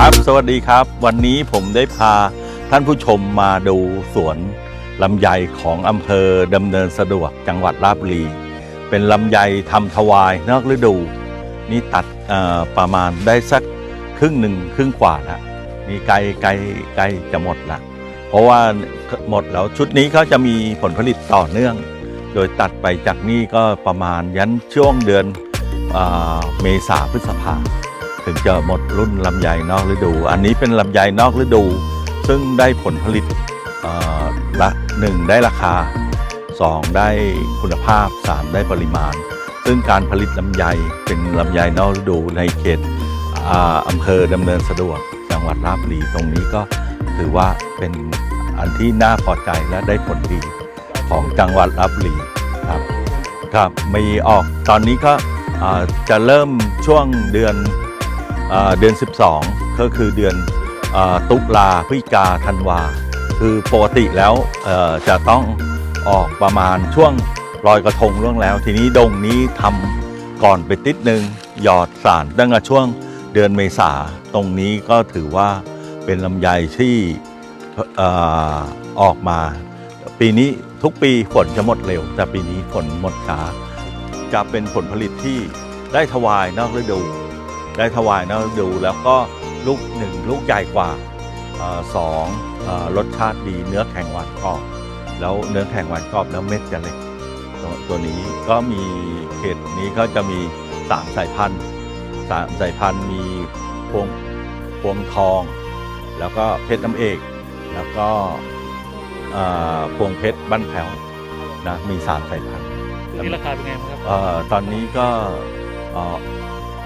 ครับ สวัสดีครับ วันนี้ผมได้พาท่านผู้ชมมาดูสวนลำไยของอำเภอดำเนินสะดวกจังหวัดราชบุรี เป็นลำไยทำถวายนอกฤดู นี่ตัดประมาณได้สักครึ่งหนึ่งครึ่งกว่าล้วนี่ใกล้ใกล้ใกลจะหมดละเพราะว่าหมดแล้วชุดนี้เขาจะมีผลผลิตต่อเนื่อง โดยตัดไปจากนี่ก็ประมาณยันช่วงเดือนเมษาพฤษภา ถึงจะหมดรุ่นลำไยนอกฤดู อันนี้เป็นลำไยนอกฤดู ซึ่งได้ผลผลิตละหนึ่งได้ราคา 2 ได้คุณภาพ 3 ได้ปริมาณ ซึ่งการผลิตลำไยเป็นลำไยนอกฤดูในเขตอำเภอดำเนินสะดวกจังหวัดราชบุรีตรงนี้ก็ถือว่าเป็นอันที่น่าพอใจและได้ผลดีของจังหวัดราชบุรีครับครับมีออกตอนนี้ก็จะเริ่มช่วงเดือน เอ่อเดือน 12 ก็คือเดือนอตุลาพฤศจิกาธันวา คือปกติแล้วจะต้องออกประมาณช่วงลอยกระทงล่วงแล้ว ทีนี้ดงนี้ทำก่อนไปติดหนึ่งหยอดสารตั้งแต่ช่วงเดือนเมษาตรงนี้ก็ถือว่าเป็นลำไยที่ออออกมา ปีนี้ทุกปีฝนจะหมดเร็ว แต่ปีนี้ฝนหมดช้าจะเป็นผลผลิตที่ได้ถวายนอกฤดู ได้ถวายนะดูแล้วก็ลูกหนึ่งลูกใหญ่กว่าเอ่อสองเอ่อรสชาติดีเนื้อแข็งหวานกรอบ แล้วเนื้อแข็งหวานกรอบแล้วเม็ดจะเล็กตัวตัวนี้ก็มีเขตนี้ก็จะมีสามสายพันธุ์สามสายพันธุ์มีพวงพวงทอง แล้วก็เพชรน้ำเอก แล้วก็เอ่อพวงเพชรบ้านแผ่วนะมีสามสายพันธุ์ตัวนี้ราคาเป็นไงบ้างครับเอ่อตอนนี้ก็เอ่อ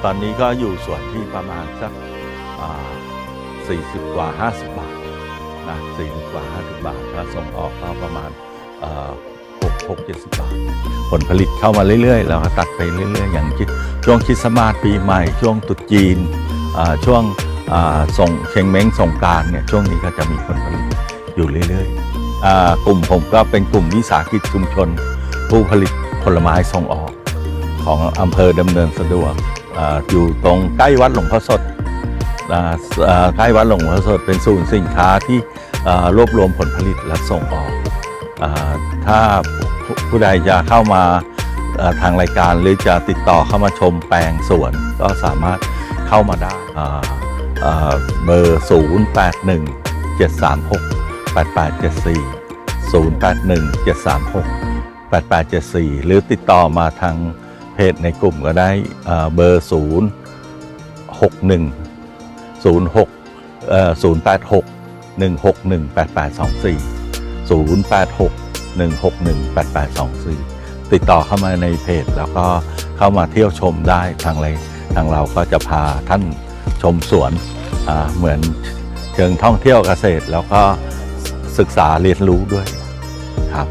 ตอนนี้ก็อยู่ส่วนที่ประมาณสักอ่า40 กว่า 50 บาทนะ40 กว่า 50 บาทแล้วส่งออกก็ประมาณ6 6 70 บาท ผลผลิตเข้ามาเรื่อยๆ แล้วก็ตัดไปเรื่อยๆ อย่างช่วงคริสต์มาสปีใหม่ ช่วงตุษจีนช่วงส่งเชงเม้งส่งการเนี่ยช่วงนี้ก็จะมีผลผลิตอยู่เรื่อยๆกลุ่มผมก็เป็นกลุ่มวิสาหกิจชุมชน ผู้ผลิตผลไม้ส่งออกของอำเภอดำเนินสะดวก อยู่ตรงใกล้วัดหลวงพ่อสดใกล้วัดหลวงพ่อสดเป็นศูนย์สินค้าที่รวบรวมผลผลิตและส่งออกถ้าผู้ใดจะเข้ามาทางรายการหรือจะติดต่อเข้ามาชมแปลงสวนก็สามารถเข้ามาได้อ่าอ่าเบอร์ 0 8 1 7 3 6 8 8 7 4 0 8 1 7 3 6 8874 หรือติดต่อมาทาง เพจในกลุ่มก็ได้เบอร์ 061060861618824 086 161 8824 ติดต่อเข้ามาในเพจแล้วก็เข้ามาเที่ยวชมได้ทางไรทางเราก็จะพาท่านชมสวนเหมือนเชิงท่องเที่ยวเกษตร แล้วก็ศึกษาเรียนรู้ด้วยครับ